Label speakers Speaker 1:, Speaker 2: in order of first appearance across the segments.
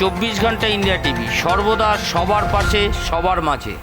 Speaker 1: চব্বিশ ঘণ্টা India TV. সর্বদা সবার পাশে সবার মাঝে।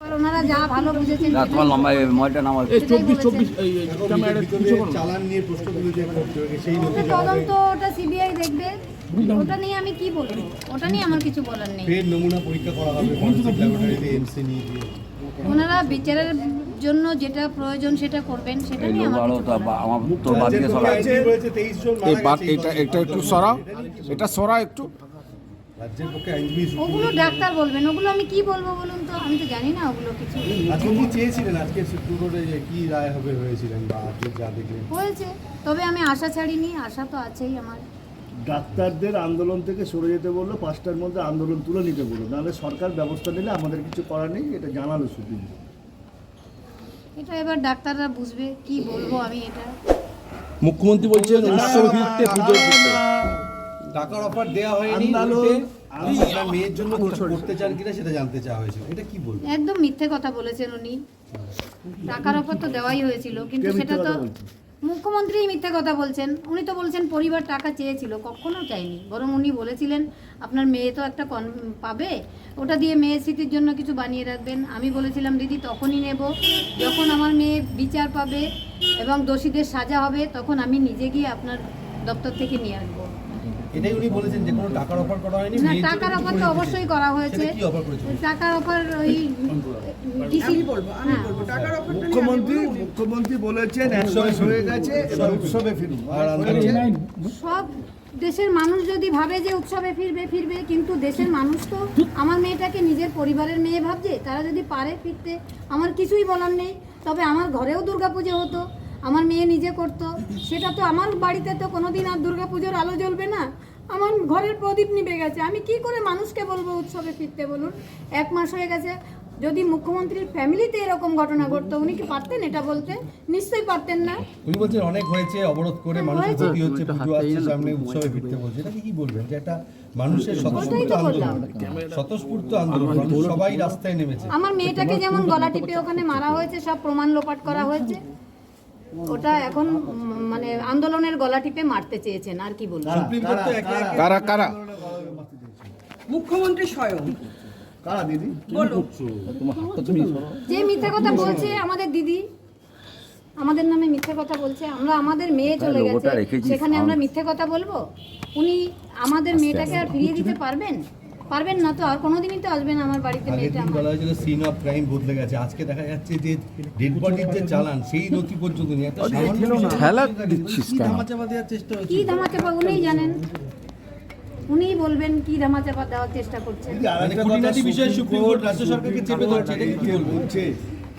Speaker 2: আর ওনারা যা ভালো বুঝেছেন
Speaker 3: তোমার লম্বা এই মোবাইলটা
Speaker 4: চব্বিশ চব্বিশ এই এই ক্যামেরাটা কিছু করো। না।
Speaker 5: চালান নিয়ে প্রশ্ন সেই
Speaker 2: ওটা তদন্ত ওটা সিবিআই দেখবে। ওটা নিয়ে আমি কি বলব? ওটা নিয়ে আমার কিছু বলার নেই।
Speaker 5: ফের নমুনা পরীক্ষা করা হবে ল্যাবরেটরিতে এমসি নিয়ে গিয়ে।
Speaker 2: ওনারা বিচারের জন্য যেটা প্রয়োজন সেটা করবেন সেটা নিয়ে আমার কিছু
Speaker 3: তো
Speaker 2: বলার নেই।
Speaker 4: এই বাদ এটা এটা একটু সরাও। এটা সরা একটু।
Speaker 5: রাজ্যের পক্ষে আইনজীবী
Speaker 2: ওগুলো ডাক্তার বলবেন ওগুলো আমি কি বলব বলুন তো? আমি তো জানি না ওগুলো কিছু।
Speaker 5: আজকে কি চেয়েছিলেন? আজকে সুপ্রিম কোর্টে যে কি রায় হবে হয়েছিলেন বা আজকে যা দেখলেন?
Speaker 2: হয়েছে তবে আমি আশা ছাড়িনি আশা তো আছেই আমার।
Speaker 6: ডাক্তারদের আন্দোলন থেকে সরে যেতে বলল পাঁচটার মধ্যে আন্দোলন তুলে নিতে বলল। নাহলে সরকার ব্যবস্থা নিলে আমাদের কিছু করার নেই এটা জানালো সুপ্রিম কোর্ট।
Speaker 2: এটা এবার ডাক্তাররা বুঝবে কি বলব আমি এটা।
Speaker 4: মুখ্যমন্ত্রী বলছেন উৎসব ভিত্তিতে পুজো দিতে।
Speaker 5: টাকার অফার দেওয়া হয়নি
Speaker 6: আমি
Speaker 5: উল্টে আপনার মেয়ের জন্য করতে চান কিনা সেটা জানতে চাওয়া হয়েছিল। এটা কি বলব?
Speaker 2: একদম মিথ্যে কথা বলেছেন উনি। টাকার অফার তো দেওয়াই হয়েছিল কিন্তু সেটা তো? মুখ্যমন্ত্রী মিথ্যে কথা বলছেন। উনি তো বলছেন পরিবার টাকা চেয়েছিল, কখনো চাইনি। বরং উনি বলেছিলেন, আপনার মেয়ে তো একটা কন, পাবে। ওটা দিয়ে মেয়ের স্মৃতির জন্য কিছু বানিয়ে রাখবেন। আমি বলেছিলাম, দিদি, তখনই নেব। যখন আমার মেয়ে বিচার পাবে এবং দোষীদের সাজা হবে, তখন আমি নিজে গিয়ে আপনার দপ্তর থেকে নিয়ে আসব।
Speaker 5: এটাই উনি বলেছেন যে কোনো টাকার অফার করা হয়নি
Speaker 2: না টাকার অফার তো অবশ্যই করা হয়েছে।
Speaker 5: কি অফার করেছিল?
Speaker 2: টাকার অফার ওই
Speaker 7: আমি বলব আমি
Speaker 2: হ্যাঁ।
Speaker 7: বলব টাকার আমি
Speaker 6: মুখ্যমন্ত্রী মুখ্যমন্ত্রী বলেছেন এক হয়ে গেছে এবার উৎসবে ফিরুন
Speaker 5: আর
Speaker 2: সব দেশের মানুষ যদি ভাবে যে উৎসবে ফিরবে ফিরবে কিন্তু দেশের মানুষ তো আমার মেয়েটাকে নিজের পরিবারের মেয়ে ভাবছে তারা যদি পারে ফিরতে আমার কিছুই বলার নেই। তবে আমার ঘরেও দুর্গাপুজো হতো। আমার মেয়ে নিজে করতো সেটা তো আমার বাড়িতে তো কোনোদিন আর দুর্গাপুজোর আলো জ্বলবে না। আমার ঘরের প্রদীপ নিভে গেছে। আমি কি করে মানুষকে বলব উৎসবে ফিরতে বলুন? এক মাস হয়ে গেছে। যদি মুখ্যমন্ত্রীর ফ্যামিলিতে এরকম ঘটনা ঘটতো উনি কি পারতেন এটা বলতে? নিশ্চয়ই পারতেন না।
Speaker 5: উনি বলছেন অনেক হয়েছে অবরোধ করে মানুষের ক্ষতি হচ্ছে পুজো আসছে সামনে উৎসবে ফিরতে বলছে। এটা কি বলবেন? যে একটা মানুষের স্বতঃস্ফূর্ত আন্দোলন। স্বতঃস্ফূর্ত আন্দোলন। সবাই রাস্তায় নেমেছে।
Speaker 2: আমার মেয়েটাকে যেমন গলা টিপে ওখানে মারা হয়েছে সব প্রমাণ লোপাট করা হয়েছে। ওটা এখন মানে আন্দোলনের গলা টিপে মারতে চেয়েছেন আর কি বলব?
Speaker 4: কারা কারা
Speaker 7: মুখ্যমন্ত্রী স্বয়ং।
Speaker 6: কারা দিদি?
Speaker 7: বলুন
Speaker 2: যে মিথ্যে কথা বলছে আমাদের দিদি আমাদের নামে মিথ্যে কথা বলছে আমরা আমাদের মেয়ে চলে গেছে সেখানে আমরা মিথ্যে কথা বলব? উনি আমাদের মেয়েটাকে আর ফিরিয়ে দিতে পারবেন? পারবেন না তো আর কোনোদিনই তো আসবেন আমার বাড়িতে মেয়েটা আমার।
Speaker 5: বলা হয়েছিল সিন অফ ক্রাইম বদলে গেছে আজকে দেখা যাচ্ছে যে ডেড বডির যে চালান সেই নথি পর্যন্ত নিয়ে এত সামান্য
Speaker 4: ঠেলা দিচ্ছিস কেন?
Speaker 5: ধামাচাপা দেওয়ার চেষ্টা হচ্ছে?
Speaker 2: কি ধামাচাপা উনিই জানেন। উনিই বলবেন কি ধামাচাপা দেওয়ার চেষ্টা করছেন।
Speaker 5: মানে
Speaker 6: একটা
Speaker 5: বিষয়ে সুপ্রিম কোর্ট রাজ্য সরকারকে চেপে ধরছে এটা কি বলব
Speaker 6: বলছে।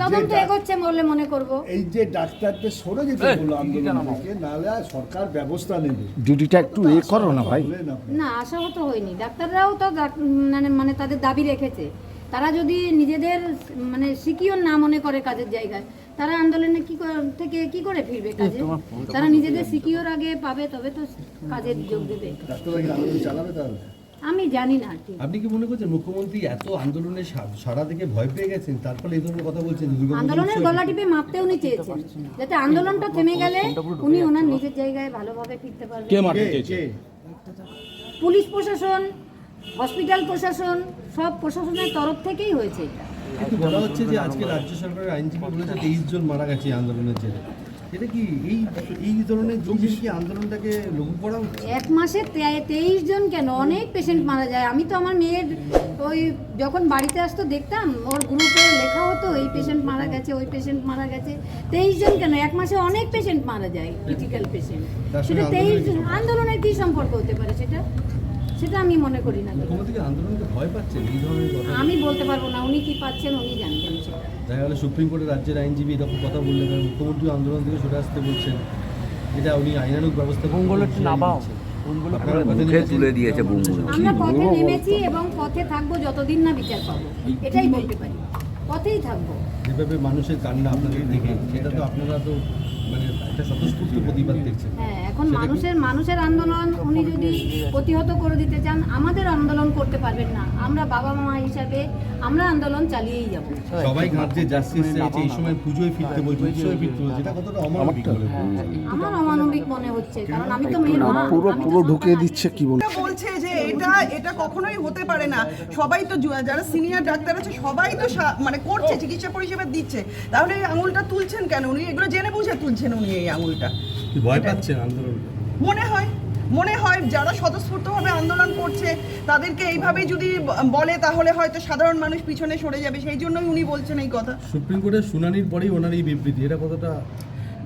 Speaker 2: তদন্ত এগোচ্ছে বলে মনে করব।
Speaker 6: এই যে ডাক্তারদের সরে যেতে বলল আন্দোলন থেকে নাহলে সরকার ব্যবস্থা নেবে।
Speaker 4: ডিউটিটা একটু এ করো না ভাই।
Speaker 6: বললেন
Speaker 2: না আশাহত হয়নি। ডাক্তাররাও তো মানে মানে তাদের দাবি রেখেছে। তারা যদি নিজেদের মানে সিকিওর না মনে করে কাজের জায়গায় তারা আন্দোলনে কি থেকে কি করে ফিরবে কাজে? তারা নিজেদের সিকিওর আগে পাবে তবে তো কাজের যোগ দেবে। আমি জানি না
Speaker 5: আপনি কি মনে করছেন মুখ্যমন্ত্রী এত আন্দোলনের সা- সাড়া থেকে ভয় পেয়ে গেছেন? তারপরে এই ধরনের কথা বলছেন
Speaker 2: আন্দোলনের গলা টিপে মাপতে উনি চেয়েছেন। যাতে আন্দোলনটা থেমে গেলে উনি ওনার নিজের জায়গায় ভালোভাবে ফিরতে পারবেন।
Speaker 4: কে মারতে চেয়েছে?
Speaker 2: পুলিশ প্রশাসন হসপিটাল প্রশাসন সব প্রশাসনের তরফ থেকেই হয়েছে এটা।
Speaker 5: কিন্তু বলা হচ্ছে যে আজকে রাজ্য সরকারের আইনজীবী বলেছে তেইশ জন মারা গেছে আন্দোলনের জেরে। এটা কি এই এই ধরনের জিনিস কি আন্দোলনটাকে লঘু করা
Speaker 2: এক মাসে তেইশ জন কেন? অনেক পেশেন্ট মারা যায়। আমি তো আমার মেয়ের ওই যখন বাড়িতে আসতো দেখতাম ওর গ্রুপে লেখা হতো এই পেশেন্ট মারা গেছে ওই পেশেন্ট মারা গেছে। তেইশ জন কেন? এক মাসে অনেক পেশেন্ট মারা যায় ক্রিটিক্যাল পেশেন্ট সেটা তেইশ
Speaker 5: জন
Speaker 2: আন্দোলনের কি সম্পর্ক হতে পারে? সেটা আমি মনে করি না।
Speaker 5: মুখ্যমন্ত্রী আন্দোলনকে ভয় পাচ্ছেন? এই ধরনের কথা
Speaker 2: আমি বলতে পারব না উনি কি পাচ্ছেন উনি জানবেন সেটা।
Speaker 5: দেখা গেলে সুপ্রিম কোর্টের রাজ্যের আইনজীবী এরকম কথা বললেন মুখ্যমন্ত্রী আন্দোলন থেকে সরে আসতে বলছেন। এটা উনি আইনানুক ব্যবস্থা
Speaker 1: বুমগুলো একটু নামাও।
Speaker 3: মুখে তুলে দিয়েছে
Speaker 2: আমরা পথে নেমেছি এবং পথে থাকব যতদিন না বিচার পাবো। এটাই বলতে পারি। পথেই থাকব।
Speaker 5: যেভাবে মানুষের কান্না আপনাদের দেখে সেটা তো আপনারা তো মানে একটা স্বতঃস্ফূর্ত প্রতিবাদ দেখছেন।
Speaker 2: হ্যাঁ এখন মানুষের মানুষের আন্দোলন উনি যদি প্রতিহত করে দিতে চান আমাদের আন্দোলন করতে পারবেন না। আমরা বাবা মা হিসাবে আমরা আন্দোলন চালিয়েই যাব।
Speaker 5: সবাই ঘাটছে জাস্টিস চাইছে এই সময় পুজোয় ফিরতে বলছে উৎসবে ফিরতে বলছে। এটা কতটা অমানবিক বলে
Speaker 2: আমার অমানবিক মনে হচ্ছে কারণ আমি তো মেয়ের মা।
Speaker 4: পুরো পুরো ঢুকিয়ে দিচ্ছে কি
Speaker 7: বলছে? যে এটা এটা কখনোই হতে পারে না। সবাই তো যারা সিনিয়র ডাক্তার আছে সবাই তো সা- মানে করছে চিকিৎসা পরিষেবা দিচ্ছে। তাহলে এই আঙুলটা তুলছেন কেন? উনি এগুলো জেনে বুঝে তুলছেন। উনি এই আঙুলটা।
Speaker 5: ভয় পাচ্ছেন আন্দোলন?
Speaker 7: মনে হয় মনে হয় যারা স্বতঃস্ফূর্তভাবে আন্দোলন করছে তাদেরকে এইভাবে যদি বলে তাহলে হয়তো সাধারণ মানুষ পিছনে সরে যাবে। সেই জন্যই উনি বলছেন এই কথা।
Speaker 5: সুপ্রিম কোর্টের শুনানির পরেই ওনার এই বিবৃতি। এটা কতটা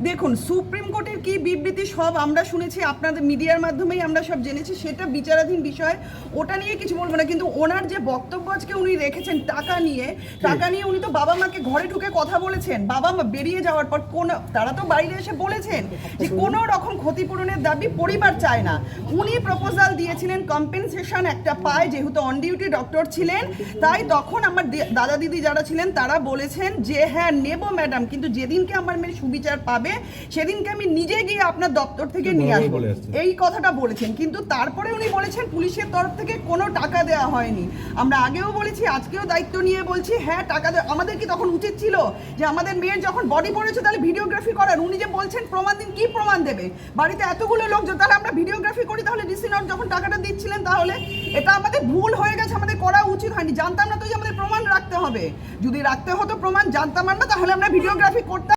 Speaker 7: দেখুন, সুপ্রিম কোর্টের কি বিবৃতি সব আমরা শুনেছি, আপনাদের মিডিয়ার মাধ্যমেই আমরা সব জেনেছি, সেটা বিচারাধীন বিষয়। ওটা নিয়ে কিছু বলব না, কিন্তু ওনার যে বক্তব্য আজকে উনি রেখেছেন টাকা নিয়ে টাকা নিয়ে উনি তো বাবা মাকে ঘরে ঢুকে কথা বলেছেন। বাবা মা বেরিয়ে যাওয়ার পর কোন, তারা তো বাইরে এসে বলেছেন যে কোনো রকম ক্ষতিপূরণের দাবি পরিবার চায় না। উনি প্রপোজাল দিয়েছিলেন কম্পেনসেশন একটা পায়, যেহেতু অন ডিউটি ডক্টর ছিলেন। তাই তখন আমার দাদা দিদি যারা ছিলেন, তারা বলেছেন যে হ্যাঁ নেব ম্যাডাম কিন্তু যেদিনকে আমার মেয়ে সুবিচার পাবে সেদিনকে আমি নিজে গিয়ে আপনার দপ্তর থেকে নিয়ে আসব। এই কথাটা বলেছেন কিন্তু তারপরে উনি বলেছেন পুলিশের তরফ থেকে কোনো টাকা দেওয়া হয়নি। আমরা আগেও বলেছি আজকেও দায়িত্ব নিয়ে বলছি হ্যাঁ টাকা দেওয়া আমাদের কি তখন উচিত ছিল যে আমাদের মেয়ের যখন বডি পড়েছে তাহলে ভিডিওগ্রাফি করার? উনি যে বলছেন প্রমাণ দিন কি প্রমাণ দেবে? বাড়িতে এতগুলো লোকজন তাহলে আমরা ভিডিওগ্রাফি করি তাহলে ডিসি নট যখন টাকাটা দিচ্ছিলেন তাহলে এটা আমাদের ভুল হয়ে গেছে আমাদের করা উচিত হয়নি। জানতাম না তো যে আমাদের প্রমাণ রাখতে হবে। যদি রাখতে হতো প্রমাণ জানতাম না তাহলে আমরা ভিডিওগ্রাফি করতাম।